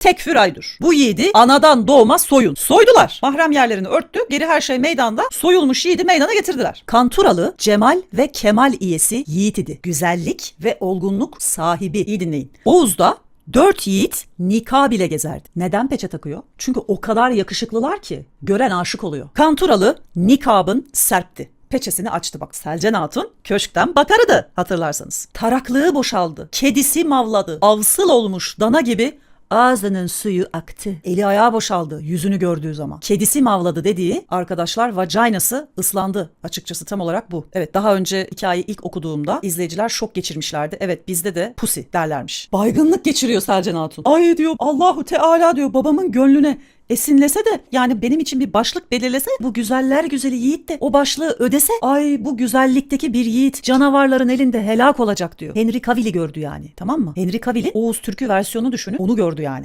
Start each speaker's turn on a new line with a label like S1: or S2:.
S1: Tekfür Aydur. Bu yiğidi anadan doğma soyun. Soydular. Mahrem yerlerini örttü. Geri her şey meydanda. Soyulmuş yiğidi meydana getirdiler. Kanturalı Cemal ve Kemal iyesi yiğit idi. Güzellik ve olgunluk sahibi. İyi dinleyin. Oğuz'da Dört yiğit nikah bile gezerdi. Neden peçe takıyor? Çünkü o kadar yakışıklılar ki gören aşık oluyor. Kanturalı nikabın serpti. Peçesini açtı bak. Selcan Hatun köşkten bakardı hatırlarsanız. Taraklığı boşaldı. Kedisi mavladı. Avsıl olmuş dana gibi ağzının suyu aktı. Eli ayağı boşaldı yüzünü gördüğü zaman. Kedisi mavladı dediği arkadaşlar vaginası ıslandı. Açıkçası tam olarak bu. Evet daha önce hikayeyi ilk okuduğumda izleyiciler şok geçirmişlerdi. Evet bizde de pusi derlermiş. Baygınlık geçiriyor Selcan Hatun. Ay diyor Allahu Teala diyor babamın gönlüne esinlese de yani benim için bir başlık belirlese bu güzeller güzeli yiğit de o başlığı ödese ay bu güzellikteki bir yiğit canavarların elinde helak olacak diyor. Henry Cavill'i gördü yani tamam mı? Henry Cavill'in Oğuz Türkü versiyonu düşünün onu gördü yani.